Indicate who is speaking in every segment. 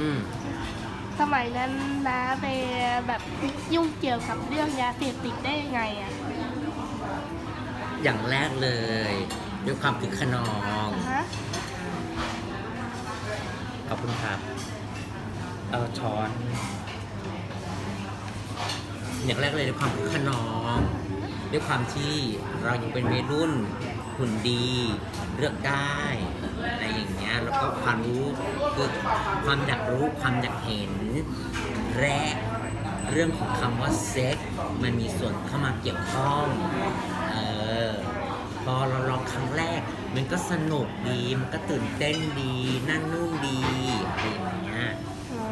Speaker 1: อืม
Speaker 2: สมัยนั้นนะไปแบบยุ่งเกี่ยวกับเรื่องยาเสพติดได้ยังไงอะ
Speaker 1: อย่างแรกเลยด้วยความคึกขนอง
Speaker 2: ฮะ
Speaker 1: ขอบคุณครับ เอาช้อน อย่างแรกเลยด้วยความคึกขนอง ด้วยความที่เรายังเป็นวัยรุ่น หุ่นดี เลือกได้อะไรอย่างเงี้ยแล้วก็ความรู้คือความอยากรู้ความอยากเห็นและเรื่องของคำว่าเซ็กมันมีส่วนเข้ามาเกี่ยวข้องเออพอเราลองครั้งแรก มันก็สนุกดี มันก็ตื่นเต้นดี นั่นนู่นดีอะไรอย่างเงี้ย
Speaker 2: อ๋อ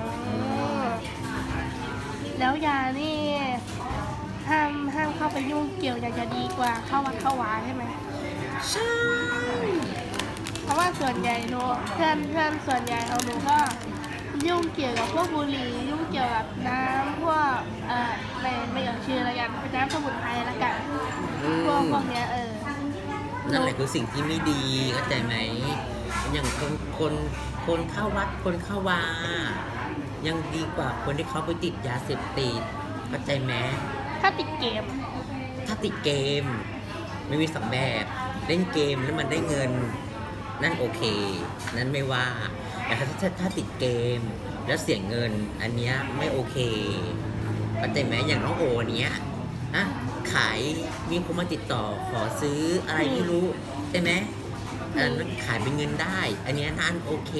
Speaker 2: แล้วยานี่ห้ามห้ามเข้าไปยุ่งเกี่ยวอยาจะดีกว่าเข้าวัดเข้าวาใช่ไหม
Speaker 1: ใช่
Speaker 2: เพราะว่าส่วนใหญ่หนูเพื่อนเพื่อนส่วนใหญ่เอาหนูก็ยุ่งเกี่ยวกับพวกบุหรี่ยุ่งเกี่ยวกับน้ำพวกเอ่อไม่ไม่อยากชื่ออะไรกันเป็นน้ำสมุนไพรละกัน
Speaker 1: อื
Speaker 2: พวก
Speaker 1: ม
Speaker 2: พวกเนี้ยเออ
Speaker 1: นั่นแหละคือสิ่งที่ไม่ดีเข้าใจไหม อย่างคนคนคนเข้าวัดคนเข้าวา ยังดีกว่าคนที่เขาไปติดยาเสพติดเข้าใจไหม
Speaker 2: ถ้าติดเกม
Speaker 1: ถ้าติดเกม ไม่มีสองแบบ เล่นเกมแล้วมันได้เงิน นั่นโอเค นั่นไม่ว่าแต่ถ้าถ้าถ้าติดเกมแล้วเสียเงิน อันเนี้ยไม่โอเคเข้าใจไหมอย่างน้องโอเนี้ยนะขายมีคนมาติดต่อขอซื้ออะไรไม่รู้ใช่ไหมอันนั้นขายเป็นเงินได้ อันนี้นั่นโอเค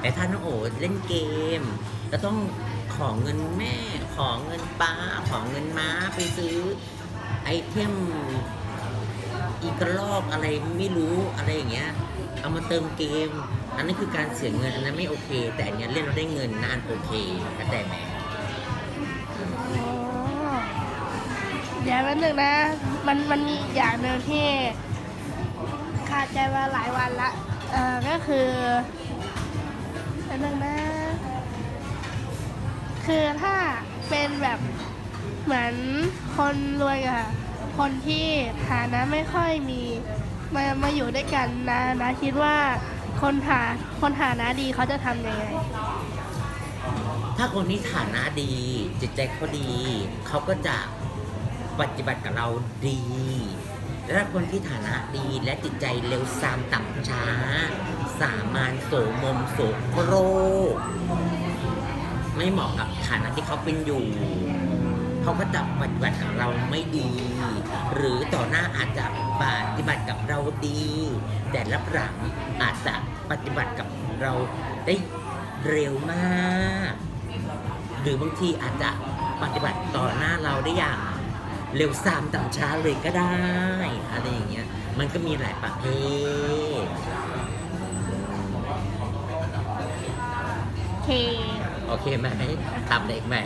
Speaker 1: แต่ถ้าน้องโอเล่นเกม แล้วต้องขอเงินแม่ ขอเงินป้า ขอเงินม้าไปซื้อไอเทม อีกระลอกอะไรไม่รู้อะไรอย่างเงี้ยเอามาเติมเกม อันนั้คือการเสียเงินอันนั้นไม่โอเค แต่อันเนี้ยเล่นเราได้เงินนะอันโอเคเข้าใจไหม
Speaker 2: อ๋อเดี๋ยวแป๊บนึงนะ มันมันมีอีกอย่างหนึ่งที่คาใจมาหลายวันละ เอ่อ ก็คือแป๊บนึงนะ คือถ้าเป็นแบบเหมือนคนรวยกับ คนที่ฐานะไม่ค่อยมีมามาอยู่ด้วยกันนะนะคิดว่าคนฐาคนฐานะดีเขาจะทำยังไง
Speaker 1: ถ้าคนนี้ฐานะดี จิตใจเขาดี เขาก็จะปฏิบัติกับเราดี และถ้าคนที่ฐานะดีและจิตใจเร็วซามต่ำช้า สามานโสมมโสโครไม่เหมาะกับฐานะที่เขาเป็นอยู่ เขาก็จะปฏิบัติกับเราไม่ดี หรือต่อหน้าอาจจะปฏิบัติกับเราดี แต่รับหลังอาจจะปฏิบัติกับเราได้เร็วมาก หรือบางทีอาจจะปฏิบัติต่อหน้าเราได้อย่างเร็วซามต่ำช้าเลยก็ได้อะไรอย่างเงี้ยมันก็มีหลายประเภท
Speaker 2: เค
Speaker 1: โอเคไหมทำได้ไหม